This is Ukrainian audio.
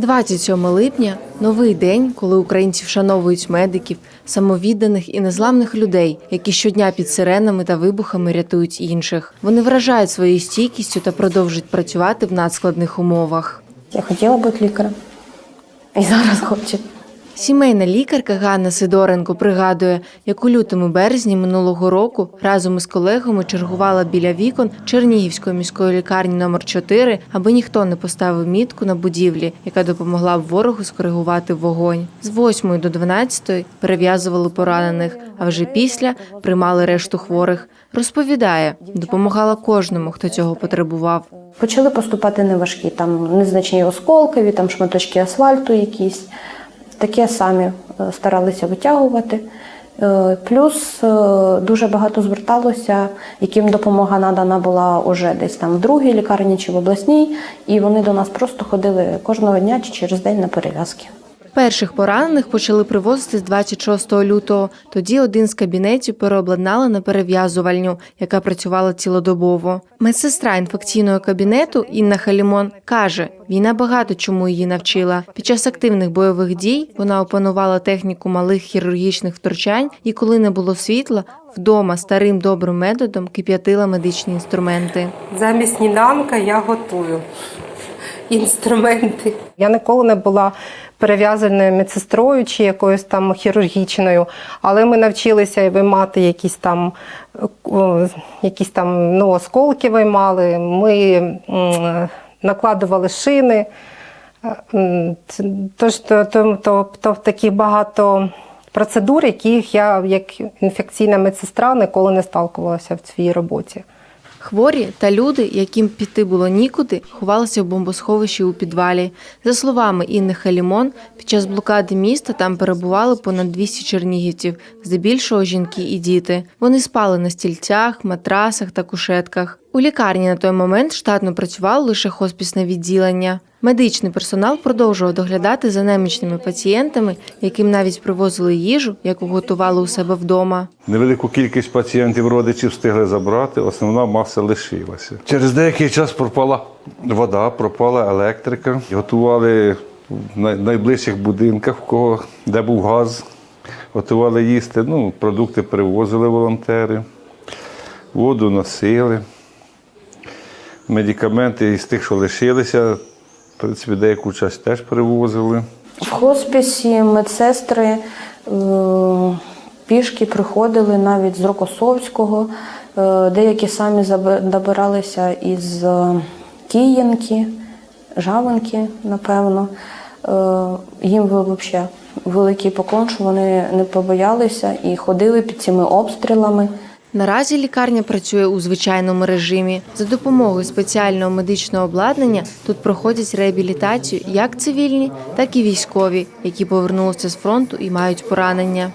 27 липня новий день, коли українці вшановують медиків, самовідданих і незламних людей, які щодня під сиренами та вибухами рятують інших. Вони вражають своєю стійкістю та продовжують працювати в надскладних умовах. Я хотіла бути лікарем. І зараз хочу. Сімейна лікарка Ганна Сидоренко пригадує, як у лютому березні минулого року разом із колегами чергувала біля вікон Чернігівської міської лікарні номер 4 аби ніхто не поставив мітку на будівлі, яка допомогла б ворогу скоригувати вогонь. З 8 до 12 перев'язували поранених, а вже після приймали решту хворих. Розповідає, допомагала кожному, хто цього потребував. Почали поступати неважкі, там незначні осколкові, там шматочки асфальту якісь. Таке самі е, старалися витягувати. Е, Плюс е, дуже багато зверталося, яким допомога надана була уже десь там в другій лікарні чи в обласній, і вони до нас просто ходили кожного дня чи через день на перев'язки. Перших поранених почали привозити з 26 лютого. Тоді один з кабінетів переобладнали на перев'язувальню, яка працювала цілодобово. Медсестра інфекційного кабінету Інна Халімон каже, війна багато чому її навчила. Під час активних бойових дій вона опанувала техніку малих хірургічних втручань, і коли не було світла, вдома старим добрим методом кип'ятила медичні інструменти. Замість сніданка я готую інструменти. Я ніколи не була перев'язаною медсестрою чи якоюсь там хірургічною, але ми навчилися виймати якісь там, якісь там ну, осколки виймали, ми накладували шини. Е, Тож то, то, то, то такі багато процедур, яких я як інфекційна медсестра ніколи не сталкувалася в своїй роботі. Хворі та люди, яким піти було нікуди, ховалися в бомбосховищі у підвалі. За словами Інни Халімон, під час блокади міста там перебували понад 200 чернігівців, здебільшого жінки і діти. Вони спали на стільцях, матрасах та кушетках. У лікарні на той момент штатно працювало лише хоспісне відділення. Медичний персонал продовжував доглядати за немічними пацієнтами, яким навіть привозили їжу, яку готували у себе вдома. Невелику кількість пацієнтів родичів встигли забрати, основна маса лишилася. Через деякий час пропала вода, пропала електрика. Готували в найближчих будинках, в кого де був газ, готували їсти. Ну, продукти привозили волонтери, воду носили. Медикаменти із тих, що лишилися, в принципі, деяку часть теж привозили. В хосписі медсестри е, пішки приходили навіть з Рокосовського, е, деякі самі добиралися із е, Київки, Жавинки, напевно. Їм взагалі великий поклон, що вони не побоялися і ходили під цими обстрілами. Наразі лікарня працює у звичайному режимі. За допомогою спеціального медичного обладнання тут проходять реабілітацію як цивільні, так і військові, які повернулися з фронту і мають поранення.